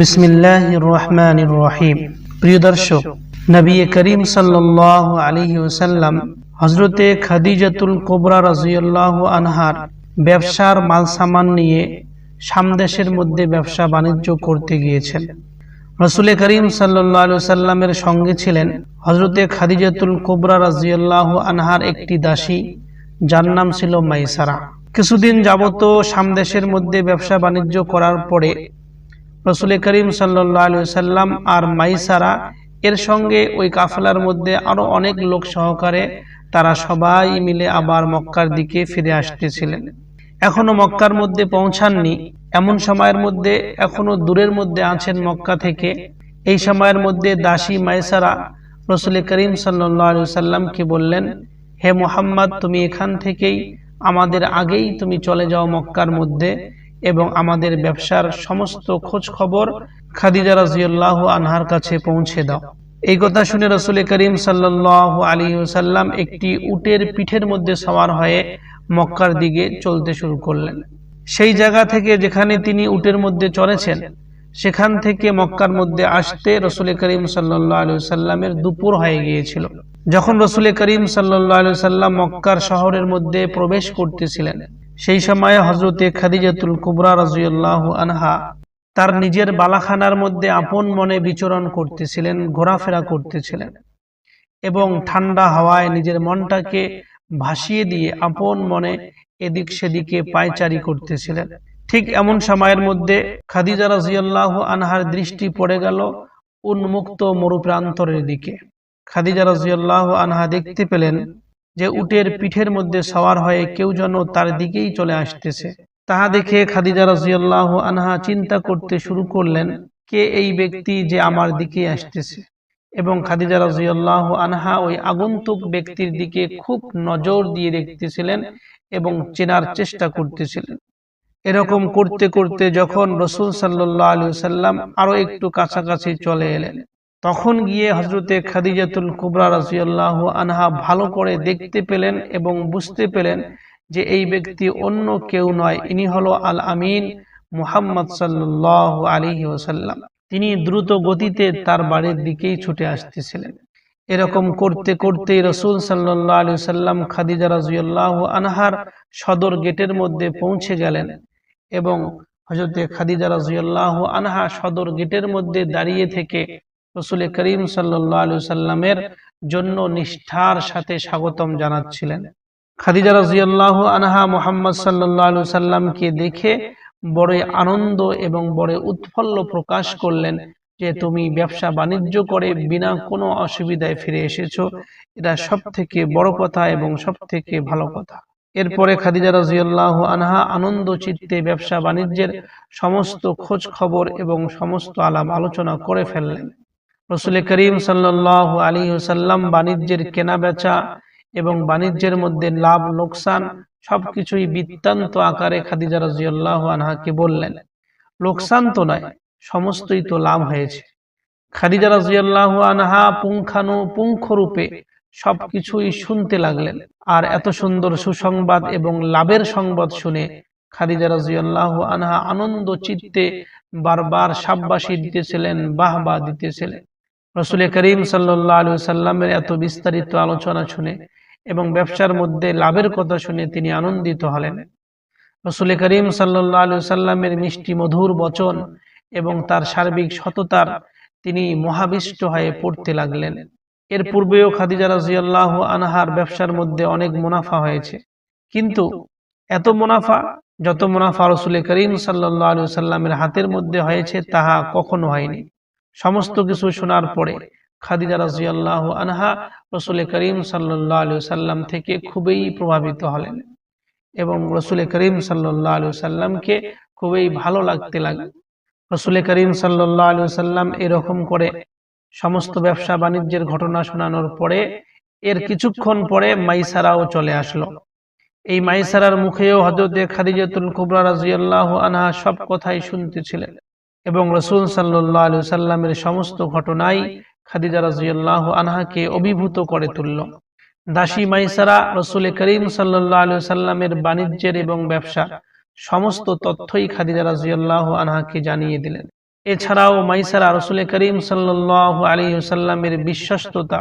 বিসমিল্লাহ প্রিয় দর্শক, নবী করিম সাল্লাহ আলী ওসাল্লাম হজরতে খাদিজাতুল কোবরা রাজিউল্লাহ আনহার ব্যবসার মাল সামান নিয়ে সামদেশের মধ্যে ব্যবসা বাণিজ্য করতে গিয়েছেন। রসুল করিম সাল্লাহ সাল্লামের সঙ্গে ছিলেন হজরতে খাদিজাতুল কোবরা রাজিউল্লাহ আনহার একটি দাসী, যার নাম ছিল মাইসারা। কিছুদিন যাবত সামদেশের মধ্যে ব্যবসা বাণিজ্য করার পরে রসুল করিম সাল্লাহ সাল্লাম আর মাইসারা এর সঙ্গে ওই কাফেলার মধ্যে আরও অনেক লোক সহকারে তারা সবাই মিলে আবার মক্কার দিকে ফিরে আসতেছিলেন। এখনও মক্কার মধ্যে পৌঁছাননি। এমন সময়ের মধ্যে, এখনও দূরের মধ্যে আছেন মক্কা থেকে। এই সময়ের মধ্যে দাসী মাইসারা রসুল করিম সাল্লাহ সাল্লামকে বললেন, হে মোহাম্মদ, তুমি এখান থেকেই আমাদের আগেই তুমি চলে যাও মক্কার মধ্যে। এবং আমাদের ব্যবসার সমস্ত খোঁজ খবর খাদিজা রাজিউল্লাহ আনহার কাছে পৌঁছে দাও। এই কথা শুনে রসুল করিম সাল্লাহ আলী সাল্লাম একটি উটের পিঠের মধ্যে সওয়ার হয়ে মক্কার দিকে চলতে শুরু করলেন। সেই জায়গা থেকে যেখানে তিনি উটের মধ্যে চড়েছেন, সেখান থেকে মক্কার মধ্যে আসতে রসুল করিম সাল্লাহ আলু সাল্লামের দুপুর হয়ে গিয়েছিল। যখন রসুল করিম সাল্লাহ আলু সাল্লাম মক্কার শহরের মধ্যে প্রবেশ করতেছিলেন সেই সময়ে হজরতে খাদিজাতুল কুবরা রাজিউল্লাহ আনহা তার নিজের বালাখানার মধ্যে আপন মনে বিচরণ করতেছিলেন, ঘোরাফেরা করতেছিলেন এবং ঠান্ডা হাওয়ায় নিজের মনটাকে ভাসিয়ে দিয়ে আপন মনে এদিক সেদিকে পায়চারি করতেছিলেন। ঠিক এমন সময়ের মধ্যে খাদিজা রাজিয়াল্লাহ আনহার দৃষ্টি পড়ে গেল উন্মুক্ত মরুপ্রান্তরের দিকে। খাদিজা রাজিয়াল্লাহ আনহা দেখতে পেলেন যে উটের পিঠের মধ্যে সওয়ার হয়ে কেউ যেন তার দিকেই চলে আসতেছে। তাহা দেখে খাদিজা রাজিয়াল্লাহ আনহা চিন্তা করতে শুরু করলেন কে এই ব্যক্তি যে আমার দিকে আসতেছে? এবং খাদিজা রাজিয়াল্লাহ আনহা ওই আগন্তুক ব্যক্তির দিকে খুব নজর দিয়ে দেখতেছিলেন এবং চেনার চেষ্টা করতেছিলেন। এরকম করতে করতে যখন রসুল সাল্লাহ আলু সাল্লাম আরও একটু কাছাকাছি চলে এলেন। তখন গিয়ে হজরতে খাদিজাতুল কুবরা রাজিয়াল্লাহ আনহা ভালো করে দেখতে পেলেন এবং বুঝতে পেলেন যে এই ব্যক্তি অন্য কেউ নয়, ইনি হলো আল আমিন মুহাম্মদ সাল্লাহ আলী ওসাল্লাম তিনি দ্রুত গতিতে তার বাড়ির দিকেই ছুটে আসতেছিলেন। এরকম করতে করতেই রসুল সাল্লাহ আলী সাল্লাম খাদিজা রাজিউল্লাহ আনহার সদর গেটের মধ্যে পৌঁছে গেলেন এবং হজরতে খাদিজা রাজিউল্লাহ আনহা সদর গেটের মধ্যে দাঁড়িয়ে থেকে রসুল করিম সাল্লাহ আলু সাল্লামের জন্য নিষ্ঠার সাথে স্বাগতম জানাচ্ছিলেন। খাদিজা রাজিয়াল্লাহ আনহা মোহাম্মদ সাল্লাহ আলু সাল্লামকে দেখে বড় আনন্দ এবং বড় উৎফল্ল প্রকাশ করলেন যে তুমি ব্যবসা বাণিজ্য করে বিনা কোনো অসুবিধায় ফিরে এসেছ। এটা সব থেকে বড় কথা এবং সব থেকে ভালো কথা। এরপরে খাদিজা রাজিয়াল্লাহ আনহা আনন্দ চিত্তে ব্যবসা বাণিজ্যের সমস্ত খোঁজ খবর এবং সমস্ত আলাপ আলোচনা করে ফেললেন। রসুল করিম সাল্লাহ আলী সাল্লাম বাণিজ্যের কেনা বেচা এবং বাণিজ্যের মধ্যে লাভ, লোকসান সবকিছুই বৃত্তান্ত আকারে খাদিজা রাজিউল্লাহ আনহাকে বললেন। লোকসান তো নয়, সমস্তই তো লাভ হয়েছে। খাদিজা রাজিউল্লাহ আনহা পুঙ্খানু পুঙ্খরূপে সবকিছুই শুনতে লাগলেন। আর এত সুন্দর সুসংবাদ এবং লাভের সংবাদ শুনে খাদিজা রাজিউল্লাহ আনহা আনন্দ চিত্তে বারবার সাব্বাসী দিতেছিলেন, বাহবা দিতেছিলেন। রসুল করিম সাল্লাহ আলু সাল্লামের এত বিস্তারিত আলোচনা শুনে এবং ব্যবসার মধ্যে লাভের কথা শুনে তিনি আনন্দিত হলেন। রসুল করিম সাল্লাহ আলু সাল্লামের মিষ্টি মধুর বচন এবং তার সার্বিক সততার তিনি মহাবিষ্ট হয়ে পড়তে লাগলেন। এর পূর্বেও খাদিজা রাজিয়াল্লাহ আনহার ব্যবসার মধ্যে অনেক মুনাফা হয়েছে। কিন্তু এত মুনাফা, যত মুনাফা রসুল করিম সাল্লাহ আলু সাল্লামের হাতের মধ্যে হয়েছে, তাহা কখনো হয়নি। সমস্ত কিছু শোনার পরে খাদিজা রাজিয়াল্লাহ আনহা রসুল করিম সাল্লাহ আলু সাল্লাম থেকে খুবই প্রভাবিত হলেন। এবং রসুল করিম সাল্লাহ আলু সাল্লামকে খুবই ভালো লাগতে লাগল। রসুল করিম সাল্লাহ আলু সাল্লাম এরকম করে সমস্ত ব্যবসা বাণিজ্যের ঘটনা শোনানোর পরে এর কিছুক্ষণ পরে মাইসারাও চলে আসলো। এই মাইসারার মুখেও হজরত খাদিজাতুল কুবরা রাজিয়াল্লাহ আনহা সব কথাই শুনতেছিলেন। এবং রসুল সাল্লাহ আলু সাল্লামের সমস্ত ঘটনাই খাদিজা রাজিয়াল্লাহ আনহাকে অভিভূত করে তুলল। দাসী মাইসারা রসুল করিম সাল্লাহ আলু সাল্লামের বাণিজ্যের এবং ব্যবসা সমস্ত তথ্যই খাদিজা রাজিয়াল্লাহ আনহাকে জানিয়ে দিলেন। এছাড়াও মাইসারা রসুল করিম সাল্লাহ আলী সাল্লামের বিশ্বস্ততা,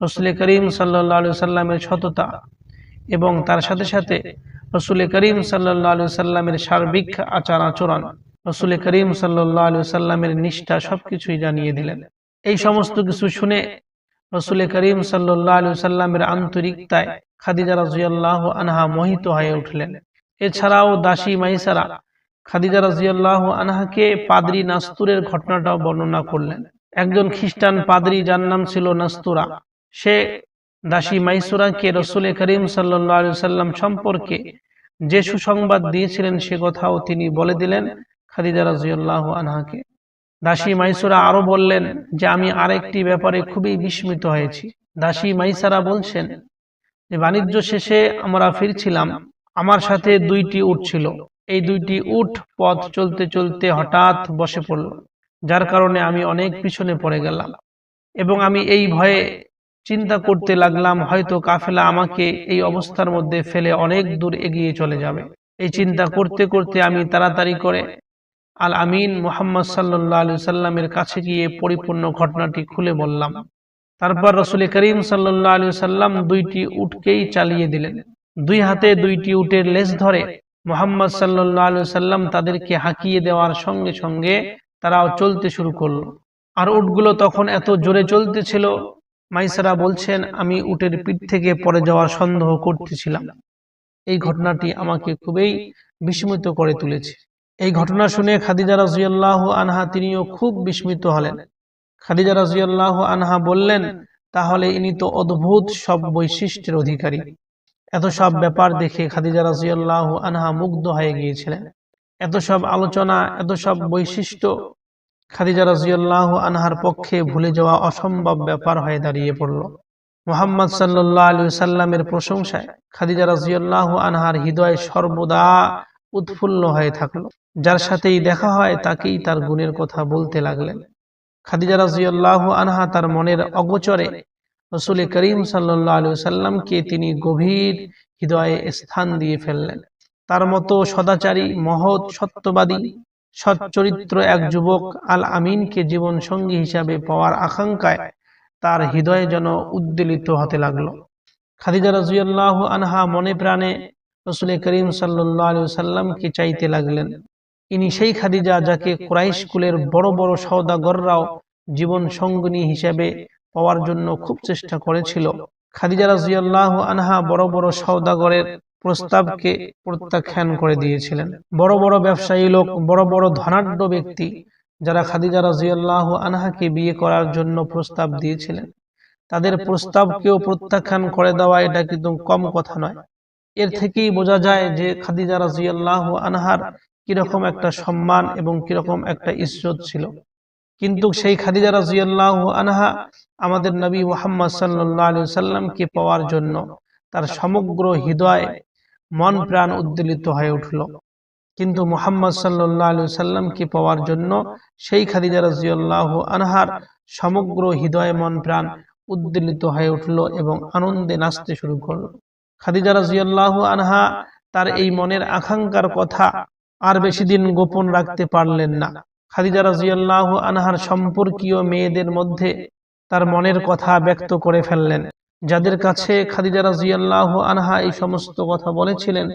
রসুল করিম সাল্লাহ আলু সাল্লামের সততা এবং তার সাথে সাথে রসুল করিম সাল্লাহ আলু সাল্লামের সার্বিক আচার আচরণ রসুল করিম সাল্লাহ সাল্লামের নিষ্ঠা সবকিছুই জানিয়ে দিলেন। এই সমস্ত কিছু শুনে রসুল করিম সাল্লাহ সাল্লামের আন্তরিকতায় খাদিজা রাজিয়াল্লাহ আনহা মোহিত হয়ে উঠলেন। এছাড়াও দাসী মাইসারা খাদিজা রাজিয়াল্লাহ আনহাকে পাদ্রি নাস্তুরের ঘটনাটাও বর্ণনা করলেন। একজন খ্রিস্টান পাদ্রি যার নাম ছিল নাস্তুরা, সে দাসী মাইসুরাকে রসুল করিম সাল্লাহ সাল্লাম সম্পর্কে যে সুসংবাদ দিয়েছিলেন সে কথাও তিনি বলে দিলেন। খাদিজা রাজিউল্লাহ আনহাকে। দাসী মাইসুরা আরও বললেন যে আমি আরেকটি ব্যাপারে খুবই বিস্মিত হয়েছি। দাসী মাইসারা বলছেন যে বাণিজ্য শেষে আমরা ফিরছিলাম। আমার সাথে দুইটি উট ছিল। এই দুইটি উট পথ চলতে চলতে হঠাৎ বসে পড়ল। যার কারণে আমি অনেক পিছনে পড়ে গেলাম। এবং আমি এই ভয়ে চিন্তা করতে লাগলাম হয়তো কাফেলা আমাকে এই অবস্থার মধ্যে ফেলে অনেক দূর এগিয়ে চলে যাবে। এই চিন্তা করতে করতে আমি তাড়াতাড়ি করে আল আমিন মোহাম্মদ সাল্লাহ আলু সাল্লামের কাছে গিয়ে পরিপূর্ণ ঘটনাটি খুলে বললাম। তারপর রসুল করিম সাল্লাহ আলু সাল্লাম দুইটি উটকেই চালিয়ে দিলেন। দুই হাতে দুইটি উটের লেজ ধরে মোহাম্মদ সাল্লাহ আলু সাল্লাম তাদেরকে হাঁকিয়ে দেওয়ার সঙ্গে সঙ্গে তারাও চলতে শুরু করল। আর উটগুলো তখন এত জোরে চলতেছিল মাইসারা বলছেন আমি উটের পিঠ থেকে পড়ে যাওয়ার সন্দেহ করতেছিলাম। এই ঘটনাটি আমাকে খুবই বিস্মিত করে তুলেছে। এই ঘটনা শুনে খাদিজা রাজিয়াল্লাহ আনহা তিনিও খুব বিস্মিত হলেন। খাদিজা রাজিয়াল্লাহ আনহা বললেন, তাহলে ইনি তো অদ্ভুত সব বৈশিষ্ট্যের অধিকারী। এত সব ব্যাপার দেখে খাদিজা রাজিয়াল্লাহ আনহা মুগ্ধ হয়ে গিয়েছিলেন। এত সব আলোচনা, এত সব বৈশিষ্ট্য খাদিজা রাজিয়াল্লাহ আনহার পক্ষে ভুলে যাওয়া অসম্ভব ব্যাপার হয়ে দাঁড়িয়ে পড়ল। মোহাম্মদ সাল্লাহ আলু সাল্লামের প্রশংসায় খাদিজা রাজিয়াল্লাহ আনহার হৃদয় সর্বদা উৎফুল্ল হয়ে থাকল। যার সাথেই দেখা হয়, তাকেই তার গুণের কথা বলতে লাগলেন। খাদিজা রাজিয়াল্লাহ আনহা তার মনের অগোচরে রসুল করিম সাল্লাহ আলু সাল্লামকে তিনি গভীর হৃদয়ে স্থান দিয়ে ফেললেন। তার মতো সদাচারী, মহৎ, সত্যবাদী, সচ্চরিত্র এক যুবক আল আমিনকে জীবন সঙ্গী হিসাবে পাওয়ার আকাঙ্ক্ষায় তার হৃদয়ে যেন উদ্বেলিত হতে লাগল। খাদিজা রাজিয়াল্লাহ আনহা মনে প্রাণে রসুল করিম সাল্লাহ সাল্লামকে চাইতে লাগলেন? ইনি সেই খাদিজা যাকে ক্রাইশ কুলের বড় বড় সৌদাগররাও জীবন সঙ্গিনী হিসেবে পাওয়ার জন্য খুব চেষ্টা করেছিল। খাদিজা রাজিয়াল্লাহ আনহা বড় বড় সৌদাগরের প্রস্তাবকে প্রত্যাখ্যান করে দিয়েছিলেন। বড় বড় ব্যবসায়ী লোক, বড় বড় ধনাঢ্য ব্যক্তি যারা খাদিজা রাজিয়াল্লাহ আনহাকে বিয়ে করার জন্য প্রস্তাব দিয়েছিলেন। তাদের প্রস্তাবকেও প্রত্যাখ্যান করে দেওয়া এটা কিন্তু কম কথা নয়। এর থেকেই বোঝা যায় যে খাদিজা রাজিয়াল্লাহ আনহার কীরকম একটা সম্মান এবং কীরকম একটা ইজ্জত ছিল। কিন্তু সেই খাদিজা রাজিয়াল্লাহ আনহা আমাদের নবী মোহাম্মদ সাল্লাহ আলু সাল্লামকে পাওয়ার জন্য তার সমগ্র হৃদয় মন প্রাণ উদ্দোলিত হয়ে উঠল। কিন্তু মোহাম্মদ সাল্লাহ আলু সাল্লামকে পাওয়ার জন্য সেই খাদিজা রাজিউল্লাহ আনহার সমগ্র হৃদয় মন প্রাণ উদ্দোলিত হয়ে উঠল এবং আনন্দে নাচতে শুরু করল খাদিজা রাজিউল্লাহ আনহা তার এই মনের আকাঙ্ক্ষার কথা আর বেশি দিন গোপন রাখতে পারলেন না। খাদিজা রাজিউল্লাহ আনহার সম্পর্কীয় মেয়েদের মধ্যে তার মনের কথা ব্যক্ত করে ফেললেন। যাদের কাছে খাদিজা রাজিয়াল্লাহ আনহা এই সমস্ত কথা বলেছিলেন,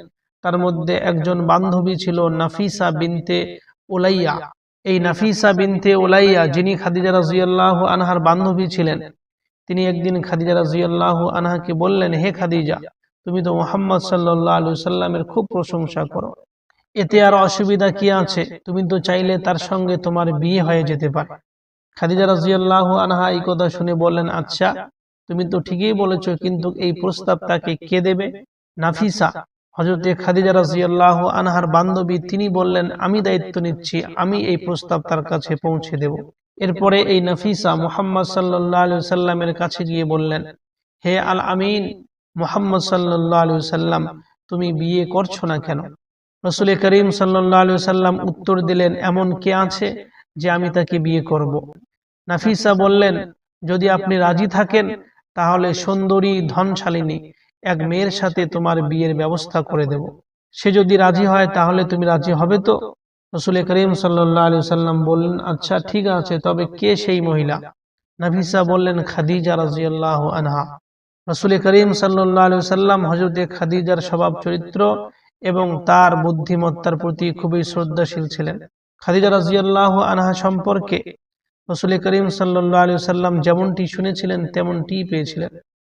তার মধ্যে একজন বান্ধবী ছিল নাফিসা বিনতে ওলাইয়া এই নাফিসা বিনতে ওলাইয়া যিনি খাদিজা রাজিয়াল্লাহ আনহার বান্ধবী ছিলেন, তিনি একদিন খাদিজা রাজিয়াল্লাহ আনহাকে বললেন, হে খাদিজা তুমি তো মোহাম্মদ সাল্লাহ আলু সাল্লামের খুব প্রশংসা করো। এতে আর অসুবিধা কি আছে? তুমি তো চাইলে তার সঙ্গে তোমার বিয়ে হয়ে যেতে পারে। খাদিজা রাজিয়াল্লাহ আনহা এই কথা শুনে বললেন আচ্ছা তুমি তো ঠিকই বলেছ, কিন্তু এই প্রস্তাব তাকে কে দেবে? নাফিসা হজরতে খাদিজা রাজিয়াল্লাহ আনহার বান্ধবী, তিনি বললেন, আমি দায়িত্ব নিচ্ছি, আমি এই প্রস্তাব তার কাছে পৌঁছে দেব। এরপরে এই নাফিসা মোহাম্মদ সাল্লাহ আলু সাল্লামের কাছে গিয়ে বললেন, হে আল আমিন মোহাম্মদ সাল্লাহ আলু সাল্লাম তুমি বিয়ে করছ না কেন? রসুল করিম সাল্লাহ আলু সাল্লাম উত্তর দিলেন, এমন কে আছে যে আমি তাকে বিয়ে করব। নাফিসা বললেন, যদি আপনি রাজি থাকেন, তাহলে সুন্দরী ধনশালিনী এক মেয়ের সাথে তোমার বিয়ের ব্যবস্থা করে দেব। সে যদি রাজি হয়, তাহলে তুমি রাজি হবে তো? রসুল করিম সাল্লাহ আলু সাল্লাম বললেন আচ্ছা ঠিক আছে, তবে কে সেই মহিলা? নাফিসা বললেন, খাদিজা রাজিয়াল্লাহ আনহা। রসুল করিম সাল্লাহ আলী সাল্লাম হজরতে খাদিজার স্বভাব চরিত্র এবং তার বুদ্ধিমত্তার প্রতি খুবই শ্রদ্ধাশীল ছিলেন। খাদিজা রাজিয়াল্লাহ আনহা সম্পর্কে রসুল করিম সাল্লাহ আলী সাল্লাম যেমনটি শুনেছিলেন, তেমনটি পেয়েছিলেন।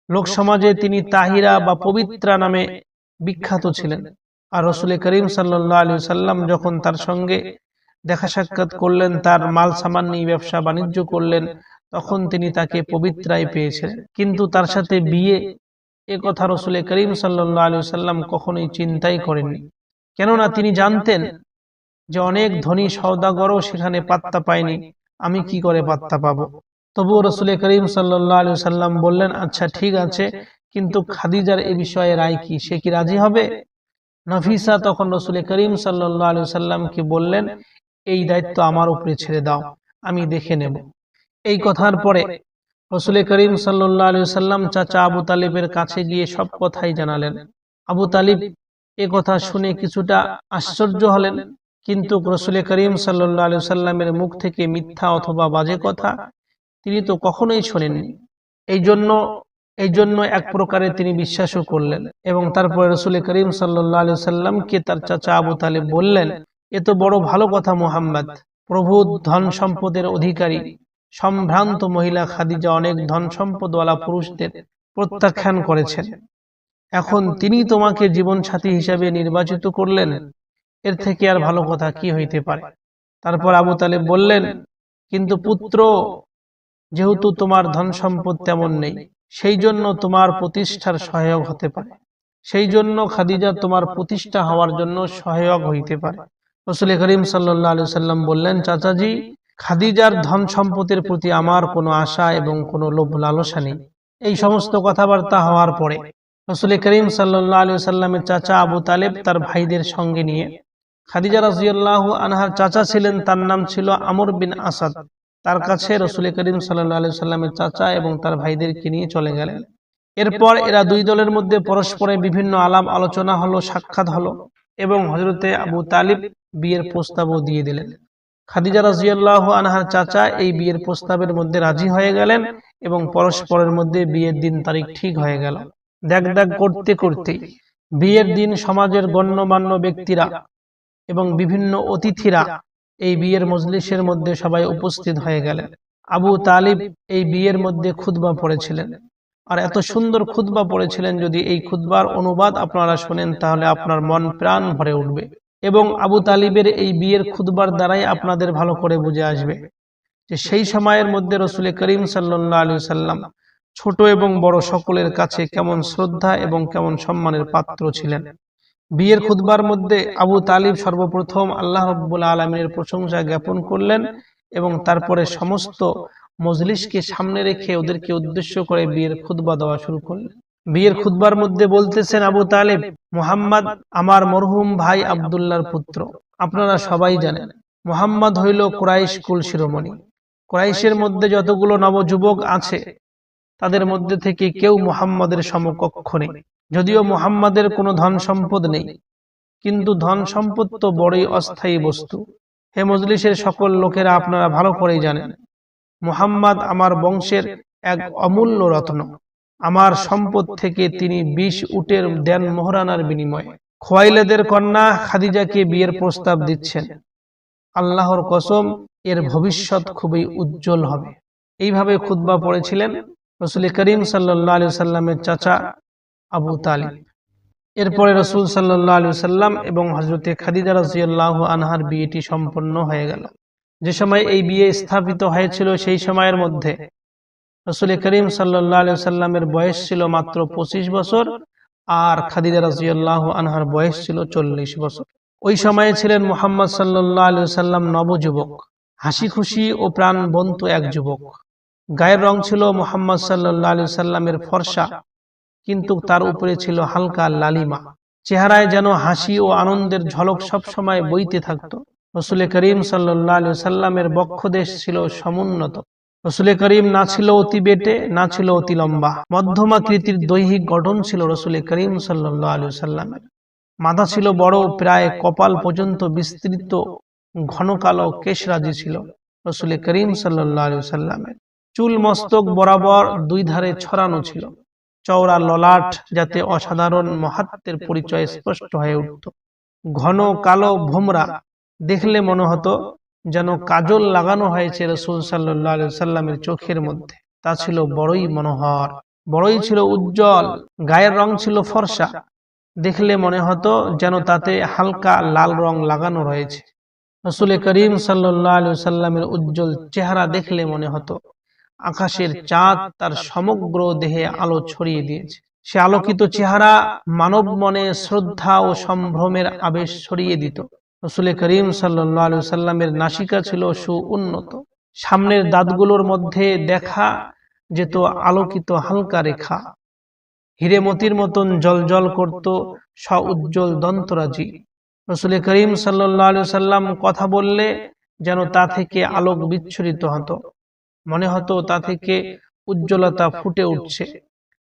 লোক সমাজে তিনি তাহিরা বা পবিত্রা নামে বিখ্যাত ছিলেন। আর রসুল করিম সাল্লাহ আলী সাল্লাম যখন তার সঙ্গে দেখা সাক্ষাৎ করলেন, তার মাল সামান নিয়ে ব্যবসা বাণিজ্য করলেন তখন তিনি তাকে পবিত্রায় পেয়েছিলেন কিন্তু তার সাথে বিয়ে এ কথা রসুল করিম সাল্লাহ আলী সাল্লাম কখনোই চিন্তাই করেননি। কেননা তিনি জানতেন যে অনেক ধনী সৌদাগরও সেখানে পাত্তা পায়নি। আমি কি করে পাত্তা পাবো? তবুও রসুল করিম সাল্লাহ আলু সাল্লাম বললেন আচ্ছা ঠিক আছে কিন্তু খাদিজার এ বিষয়ে রায় কি? সে কি রাজি হবে? নফিসা তখন রসুল করিম সাল্লাহ আলী সাল্লামকে বললেন এই দায়িত্ব আমার উপরে ছেড়ে দাও। আমি দেখে নেব এই কথার পরে রসুল করিম সাল্লাহ আলী সাল্লাম চাচা আবু তালিবের কাছে গিয়ে সব কথাই জানালেন। আবু তালিব এ কথা শুনে কিছুটা আশ্চর্য হলেন কিন্তু রসুল করিম সাল্লাহ আলী সাল্লামের মুখ থেকে মিথ্যা অথবা বাজে কথা তিনি তো কখনোই শোনেননি। এই জন্য এই জন্য এক প্রকারে তিনি বিশ্বাসও করলেন এবং তারপরে রসুল করিম সাল্লাহ আলী সাল্লামকে তার চাচা আবু তালিব বললেন এ তো বড় ভালো কথা মোহাম্মদ। প্রভু ধন সম্পদের অধিকারী। সম্ভ্রান্ত মহিলা খাদিজা অনেক ধন সম্পদওয়ালা পুরুষদের প্রত্যাখ্যান করেছেন। এখন তিনি তোমাকে জীবন সাথী হিসাবে নির্বাচিত করলেন। এর থেকে আর ভালো কথা কি হইতে পারে? তারপর আবু তালেব বললেন, কিন্তু পুত্র, যেহেতু তোমার ধন সম্পদ তেমন নেই সেই জন্য তোমার প্রতিষ্ঠার সহায়ক হতে পারে। সেই জন্য খাদিজা তোমার প্রতিষ্ঠা হওয়ার জন্য সহায়ক হইতে পারে। রসুল করিম সাল্লাহ আলু সাল্লাম বললেন, চাচাজি খাদিজার ধন সম্পদের প্রতি আমার কোনো আশা এবং কোনো লোভ লালসা নেই। এই সমস্ত কথাবার্তা হওয়ার পরে রসুল করিম সাল্লাহ আলু সাল্লামের চাচা আবু তালেব তার ভাইদের সঙ্গে নিয়ে খাদিজা রাজিয়াল্লাহ আনহার চাচা ছিলেন, তার নাম ছিল আমর বিন আসাদ। তার কাছে রসুল করিম সাল্লাহ আলু সাল্লামের চাচা এবং তার ভাইদেরকে নিয়ে চলে গেলেন। এরপর এরা দুই দলের মধ্যে পরস্পরে বিভিন্ন আলাপ আলোচনা হলো, সাক্ষাৎ হলো এবং হজরতে আবু তালিব বিয়ের প্রস্তাবও দিয়ে দিলেন। খাদিজা রাজিয়াল্লাহ আনহার চাচা এই বিয়ের প্রস্তাবের মধ্যে রাজি হয়ে গেলেন এবং পরস্পরের মধ্যে বিয়ের দিন তারিখ ঠিক হয়ে গেল। দেখ দেখ করতে করতে বিয়ের দিন সমাজের গণ্যমান্য ব্যক্তিরা এবং বিভিন্ন অতিথিরা এই বিয়ের মজলিসের মধ্যে সবাই উপস্থিত হয়ে গেলেন। আবু তালিব এই বিয়ের মধ্যে খুদবা পড়েছিলেন। আর এত সুন্দর খুদবা পড়েছিলেন যদি এই খুদবার অনুবাদ আপনারা শোনেন তাহলে আপনার মন প্রাণ ভরে উঠবে। এবং আবু তালিবের এই বিয়ের খুদবার দ্বারাই আপনাদের ভালো করে বুঝে আসবে যে সেই সময়ের মধ্যে রসুল করিম সাল্লাহ আলু সাল্লাম ছোট এবং বড় সকলের কাছে কেমন শ্রদ্ধা এবং কেমন সম্মানের পাত্র ছিলেন। বিয়ের খুদবার মধ্যে আবু তালিব সর্বপ্রথম আল্লাহ রব্বুল আলমিনের প্রশংসা জ্ঞাপন করলেন এবং তারপরে সমস্ত মজলিসকে সামনে রেখে ওদেরকে উদ্দেশ্য করে বিয়ের খুদবা দেওয়া শুরু করলেন। বিয়ের খুদবার মধ্যে বলতেছেন আবু তালেব, মোহাম্মদ আমার মরহুম ভাই আবদুল্লার পুত্র। আপনারা সবাই জানেন, মোহাম্মদ হইল ক্রাইশ কুল শিরোমণি। ক্রাইশের মধ্যে যতগুলো নবযুবক আছে, তাদের মধ্যে থেকে কেউ মোহাম্মদের সমকক্ষ নেই। যদিও মোহাম্মদের কোনো ধন সম্পদ নেই, কিন্তু ধন সম্পদ তো বড়ই অস্থায়ী বস্তু। হে মজলিসের সকল লোকেরা আপনারা ভালো করেই জানেন, মুহাম্মদ আমার বংশের এক অমূল্য রত্ন। আমার সম্পদ থেকে তিনি বিশ উটের দেন মোহরানার বিনিময়ে। খোয়াইলেদের কন্যা খাদিজাকে বিয়ের প্রস্তাব দিচ্ছেন। আল্লাহর কসম, এর ভবিষ্যৎ খুবই উজ্জ্বল হবে। এইভাবে খুদ্া পড়েছিলেন রসুল করিম সাল্লাহ আলু সাল্লামের চাচা আবু তালিব। এরপরে রসুল সাল্লাহ আলু সাল্লাম এবং হজরতে খাদিজা রাজিয়াল্লাহ আনহার বিয়েটি সম্পন্ন হয়ে গেল। যে সময় এই বিয়ে স্থাপিত হয়েছিল সেই সময়ের মধ্যে রসুল করিম সাল্লাহ সাল্লামের বয়স ছিল মাত্র পঁচিশ বছর আর খাদিজা রাজিয়াল্লাহ আনহার বয়স ছিল চল্লিশ বছর। ওই সময়ে ছিলেন মোহাম্মদ সাল্লাহ আলু সাল্লাম নবযুবক। হাসি খুশি ও প্রাণবন্ত এক যুবক। গায়ের রং ছিল মোহাম্মদ সাল্লাহ আলু সাল্লামের ফর্সা। কিন্তু তার উপরে ছিল হালকা লালিমা। চেহারায় যেন হাসি ও আনন্দের ঝলক সব সময় বইতে থাকত। রসুল করিম সাল্লাহ আলু সাল্লামের বক্ষদেশ ছিল সমুন্নত। রসুল করিম না ছিল অতি বেটে, না ছিল অতি লম্বা। মধ্যমাকৃতির দৈহিক গঠন ছিল রসুল করিম সাল্লাহ আলু সাল্লামের মাথা ছিল বড়, প্রায় কপাল পর্যন্ত বিস্তৃত, ঘন কালো কেশরাজি ছিল রসুল করিম সাল্লাহ সাল্লামের চুল মস্তক বরাবর দুই ধারে ছড়ানো ছিল। চওড়া ললাট যাতে অসাধারণ মহাত্মের পরিচয় স্পষ্ট হয়ে উঠত। ঘন কালো ভোমরা দেখলে মনে হতো যেন কাজল লাগানো হয়েছে রসুল সাল্লাহ সাল্লামের চোখের মধ্যে। তা ছিল বড়ই মনোহর বড়ই ছিল উজ্জ্বল গায়ের রং ছিল ফর্সা। দেখলে মনে হতো যেন তাতে হালকা লাল রং লাগানো রয়েছে। রসুল করিম সাল্লাহ সাল্লামের উজ্জ্বল চেহারা দেখলে মনে হতো আকাশের চাঁদ তার সমগ্র দেহে আলো ছড়িয়ে দিয়েছে। সে আলোকিত চেহারা মানব মনে শ্রদ্ধা ও সম্ভ্রমের আবেশ ছড়িয়ে দিত। রসুল করিম সাল্লাহ সাল্লামের নাসিকা ছিল সুউন্নত। সামনের দাঁতগুলোর মধ্যে দেখা যেত আলোকিত হালকা রেখা। হিরেমতির মতন জল জল করত স উজ্জ্বল দন্তরাজি। রসুল করিম সাল্লাহ সাল্লাম কথা বললে যেন তা থেকে আলোক বিচ্ছুরিত হতো। মনে হতো তা থেকে উজ্জ্বলতা ফুটে উঠছে।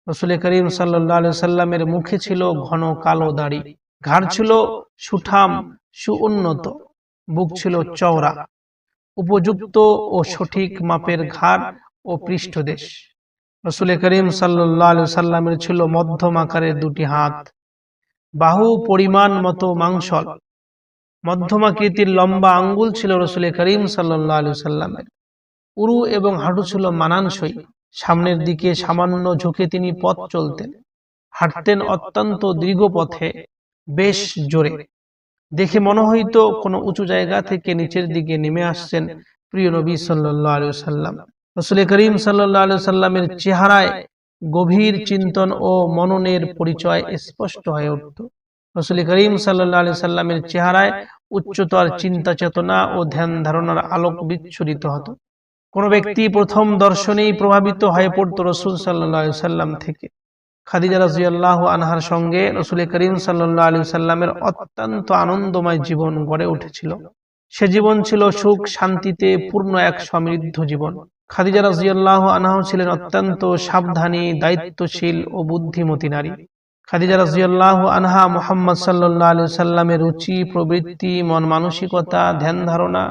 রসুল করিম সাল্লাহ সাল্লামের মুখে ছিল ঘন কালো দাড়ি। ঘাড় ছিল সুঠাম সুউন্নত। বুক ছিল চওড়া। উপযুক্ত ও সঠিক মাপের ঘাড় ও পৃষ্ঠদেশ। রসুল করিম সাল্লাহ সাল্লামের ছিল মধ্যম আকারের দুটি হাত। বাহু পরিমাণ মতো মাংসল। মধ্যমাকৃতির লম্বা আঙ্গুল ছিল রসুল করিম সাল্লাহ সাল্লামের উরু এবং হাঁটু ছিল মানানসই। সামনের দিকে সামান্য ঝুঁকে তিনি পথ চলতেন। হাঁটতেন অত্যন্ত দীর্ঘ পথে বেশ জোরে। দেখে মনে হইতো কোনো উঁচু জায়গা থেকে নিচের দিকে নেমে আসছেন প্রিয় নবী সাল্লাহ সাল্লাম রসুল করিম সাল্লাহ সাল্লামের চেহারায় গভীর চিন্তন ও মননের পরিচয় স্পষ্ট হয়ে উঠত। রসুল করিম সাল্লাহ সাল্লামের চেহারায় উচ্চতর চিন্তা চেতনা ও ধ্যান ধারণার আলোক বিচ্ছুরিত হতো। কোন ব্যক্তি প্রথম দর্শনেই প্রভাবিত হয়ে পড়তো রসুল সাল্লাহ সাল্লাম থেকে। খাদিজা রাজিয়াল্লাহ আনহার সঙ্গে রসুল করিম সাল্লাহ আলী সাল্লামের অত্যন্ত আনন্দময় জীবন গড়ে উঠেছিল। সে জীবন ছিল সুখ, শান্তিতে পূর্ণ এক সমৃদ্ধ জীবন। খাদিজা রাজিয়াল্লাহ আনহাও ছিলেন অত্যন্ত সাবধানী, দায়িত্বশীল ও বুদ্ধিমতী নারী। খাদিজা রাজিয়াল্লাহ আনহা মোহাম্মদ সাল্লাহ আলী সাল্লামের রুচি, প্রবৃত্তি, মন মানসিকতা, ধ্যান ধারণা,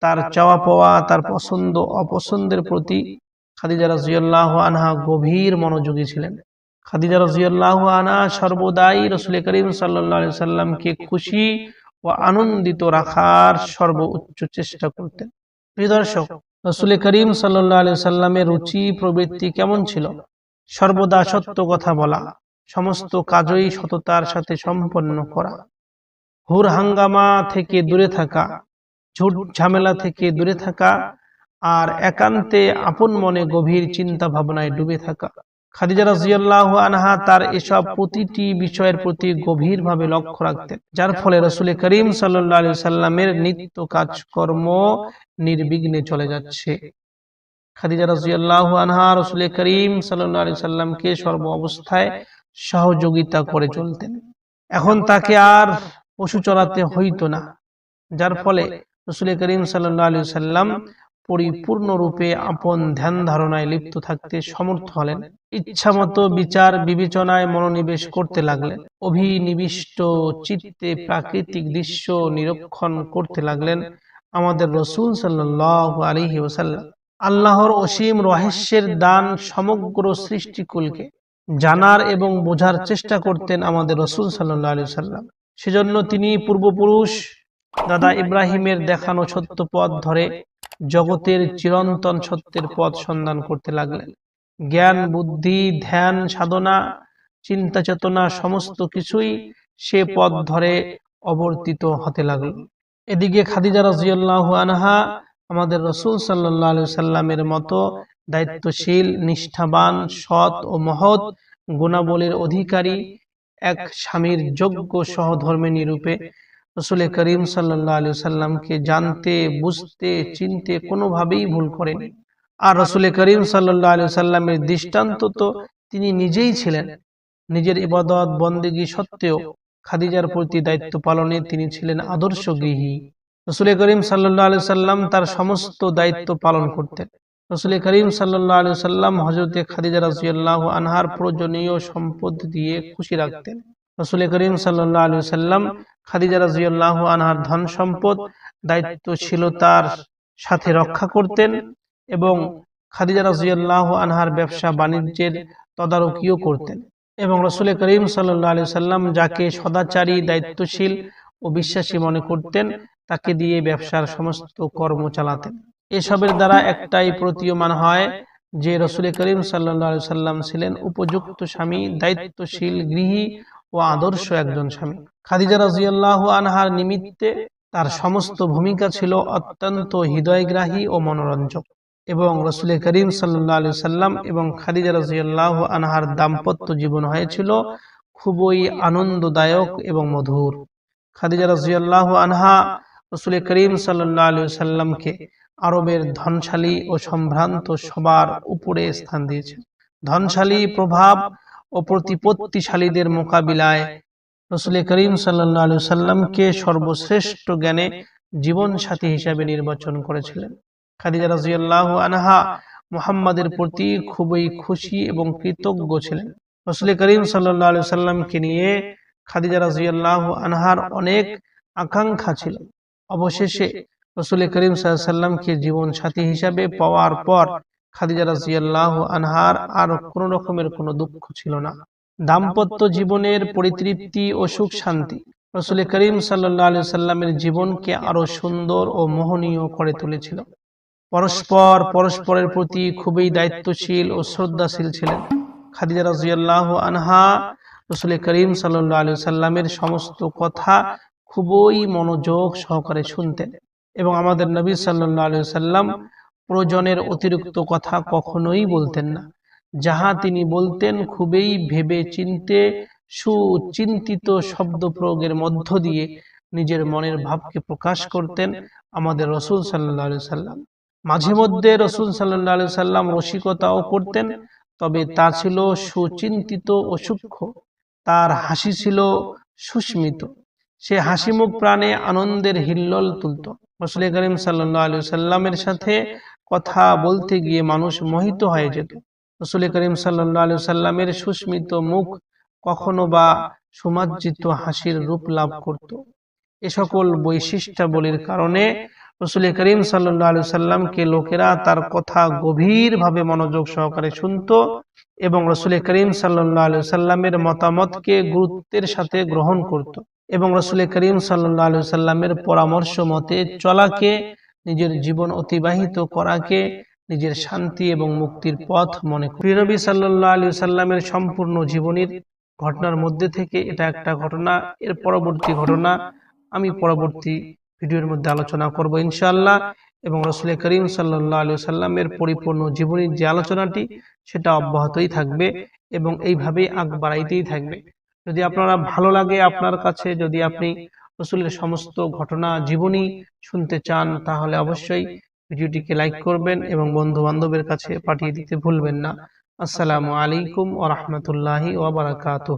তার চাওয়া পাওয়া তার পছন্দ, অপছন্দের প্রতি খাদিজা রাজিয়াল্লাহ আনহা গভীর মনোযোগী ছিলেন। খাদিজা রাজিয়াল্লাহ আনহা সর্বদাই রসুল করিম সাল্লাহ সাল্লামকে খুশি ও আনন্দিত রাখার সর্বোচ্চ চেষ্টা করতেন। প্রিয় দর্শক রসুল করিম সাল্লাহ সাল্লামের রুচি, প্রবৃত্তি কেমন ছিল? সর্বদা সত্য কথা বলা, সমস্ত কাজই সততার সাথে সম্পন্ন করা, হুর হাঙ্গামা থেকে দূরে থাকা, ঝুট ঝামেলা থেকে দূরে থাকা, আর একান্তে আপন মনে গভীর চিন্তা ভাবনায় ডুবে থাকা। খাদিজা রাজিয়াল্লাহ আনহা তার এসব প্রতিটি বিষয়ের প্রতি গভীরভাবে লক্ষ্য রাখতেন, যার ফলে রসুল করিম সাল্লাহ সাল্লামের নিত্য কাজকর্ম নির্বিঘ্নে চলে যাচ্ছে। খাদিজা রাজিয়াল্লাহ আনহা রসুল করিম সাল্লাহ সাল্লামকে সর্ব অবস্থায় সহযোগিতা করে চলতেন। এখন তাকে আর পশু চড়াতে হইতো না, যার ফলে রসুল করিম সাল্লাহ সাল্লাম পরিপূর্ণরূপে আপন ধ্যান ধারণায় লিপ্ত থাকতে সমর্থ হলেন। ইচ্ছামতো বিচার বিবেচনায় মনোনিবেশ করতে লাগলেন। অভিনিবিষ্ট চিত্তে প্রাকৃতিক দৃশ্য নিরীক্ষণ করতে লাগলেন আমাদের রসুল সাল্লাহ আলহি ওসাল্লাম আল্লাহর অসীম রহস্যের দান সমগ্র সৃষ্টিকুলকে জানার এবং বোঝার চেষ্টা করতেন আমাদের রসুল সাল্লাহ আলি সাল্লাম সেজন্য তিনি পূর্বপুরুষ দাদা ইব্রাহিমের দেখানো সত্য পথ ধরে জগতের চিরন্তন সত্যের পথ সন্ধান করতে লাগলেন। জ্ঞান, বুদ্ধি, ধ্যান, সাধনা, চিন্তা, চেতনা সমস্ত কিছুই সে পথ ধরে অবর্তিত হতে লাগল। এদিকে খাদিজা রাজিয়াল্লাহ আনহা আমাদের রসুল সাল্লাহ সাল্লামের মতো দায়িত্বশীল, নিষ্ঠাবান, সৎ ও মহৎ গুণাবলীর অধিকারী এক স্বামীর যোগ্য সহধর্মিনী রূপে রসুল করিম সাল্লাহ আলু সাল্লামকে জানতে, বুঝতে, চিনতে কোনোভাবেই ভুল করেনি। আর রসুল করিম সাল্লাহ আলু সাল্লামের দৃষ্টান্ত তো তিনি নিজেই ছিলেন। নিজের ইবাদত বন্দেগী সত্ত্বেও খাদিজার প্রতি দায়িত্ব পালনে তিনি ছিলেন আদর্শ গৃহী রসুল করিম সাল্লাহ আলু সাল্লাম তার সমস্ত দায়িত্ব পালন করতেন। রসুল করিম সাল্লাহ আলু সাল্লাম হজরতে খাদিজা রাজিয়াল্লাহ আনহার প্রয়োজনীয় সম্পদ দিয়ে খুশি রাখতেন। রসুল করিম সাল্লাহ আলু সাল্লাম খাদিজা রাজিউল্লাহ আনহার ধন সম্পদ দায়িত্বশীলতার সাথে রক্ষা করতেন এবং খাদিজা রাজিউল্লাহ আনহার ব্যবসা বাণিজ্যের তদারকিও করতেন। এবং রসুল করিম সাল্লাহ আলু সাল্লাম যাকে সদাচারী দায়িত্বশীল ও বিশ্বাসী মনে করতেন তাকে দিয়ে ব্যবসার সমস্ত কর্ম চালাতেন। এসবের দ্বারা একটাই প্রতীয়মান হয় যে রসুল করিম সাল্লা সাল্লাম ছিলেন উপযুক্ত স্বামী দায়িত্বশীল গৃহী ও আদর্শ একজন স্বামী। খাদিজা রাজিয়াল্লাহ আনহার নিমিত্তে তার সমস্ত ভূমিকা ছিল অত্যন্ত হৃদয়গ্রাহী ও মনোরঞ্জক। এবং রসুল করিম সাল্লাহ সাল্লাম এবং খাদিজা রাজিয়াল্লাহ আনহার দাম্পত্য জীবন হয়েছিল খুবই আনন্দদায়ক এবং মধুর। খাদিজা রাজিয়াল্লাহ আনহা রসুল করিম সাল্লাহ সাল্লামকে আরবের ধনশালী ও সম্ভ্রান্ত সবার উপরে স্থান দিয়েছেন ধনশালী প্রভাব ও প্রতিপত্তিশালীদের মোকাবিলায় রসুল করিম সাল্লা সাল্লামকে সর্বশ্রেষ্ঠ জ্ঞানে জীবনসাথী হিসাবে নির্বাচন করেছিলেন। খাদিজা রাজিয়াল্লাহ আনহা মুহাম্মাদের প্রতি খুবই খুশি এবং কৃতজ্ঞ ছিলেন। রসুল করিম সাল্লা সাল্লামকে নিয়ে খাদিজা রাজিয়াল্লাহ আনহার অনেক আকাঙ্ক্ষা ছিল। অবশেষে রসুল করিম সাল্লামকে জীবন সাথী হিসাবে পাওয়ার পর খাদিজা রাজিয়াল্লাহ আনহার আর কোন রকমের কোনো দুঃখ ছিল না। দাম্পত্য জীবনের পরিতৃপ্তি ও সুখ শান্তি রসুল করিম সাল্লাহ সাল্লামের জীবনকে আরও সুন্দর ও মোহনীয় করে তুলেছিল। পরস্পর পরস্পরের প্রতি খুবই দায়িত্বশীল ও শ্রদ্ধাশীল ছিলেন। খাদিজা রাজিয়াল্লাহ আনহা রসুল করিম সাল্লাহ সাল্লামের সমস্ত কথা খুবই মনোযোগ সহকারে শুনতেন এবং আমাদের নবী সাল্লাহ সাল্লাম প্রয়োজনের অতিরিক্ত কথা কখনোই বলতেন না। যাহা তিনি বলতেন খুবই ভেবে চিনতে সুচিন্তিত শব্দ প্রয়োগের মধ্য দিয়ে নিজের মনের ভাবকে প্রকাশ করতেন আমাদের রসুল সাল্লাহ সাল্লাম মাঝে মধ্যে রসুল সাল্লাহ সাল্লাম রসিকতাও করতেন, তবে তা ছিল সুচিন্তিত ও সূক্ষ্ম। তার হাসি ছিল সুস্মিত। সে হাসিমুখ প্রাণে আনন্দের হিল্লল তুলত। রসুল করিম সাল্লাহ আলু সাল্লামের সাথে কথা বলতে গিয়ে মানুষ মোহিত হয়ে যেত। রসুল করিম সাল্লাহ আলু সাল্লামের সুস্মিত মুখ কখনো বা সুমাজ্জিত হাসির রূপ লাভ করত। এ সকল বৈশিষ্ট্যাবলীর কারণে রসুল করিম সাল্লাহ আলু সাল্লামকে লোকেরা তার কথা গভীরভাবে মনোযোগ সহকারে শুনত এবং রসুল করিম সাল্লাহ আলু সাল্লামের মতামতকে গুরুত্বের সাথে গ্রহণ করত এবং রসুল করিম সাল্লাহ সাল্লামের পরামর্শ মতে চলাকে, নিজের জীবন অতিবাহিত করাকে, নিজের শান্তি এবং মুক্তির পথ মনে করি নবী সাল্লাহ আলী সাল্লামের সম্পূর্ণ জীবনীর ঘটনার মধ্যে থেকে এটা একটা ঘটনা, এর পরবর্তী ঘটনা আমি পরবর্তী ভিডিওর মধ্যে আলোচনা করব ইনশাল্লাহ এবং রসুল করিম সাল্লাহ আলী সাল্লামের পরিপূর্ণ জীবনীর যে আলোচনাটি, সেটা অব্যাহতই থাকবে এবং এইভাবেই আগ বাড়াইতেই থাকবে। যদি আপনারা ভালো লাগে আপনার কাছে, যদি আপনি রসুলের সমস্ত ঘটনা, জীবনী শুনতে চান, তাহলে অবশ্যই ভিডিওটিকে লাইক করবেন এবং বন্ধু বান্ধবের কাছে পাঠিয়ে দিতে ভুলবেন না। আসসালামু আলাইকুম ওরহমতুল্লাহি ওবরাকাতুহ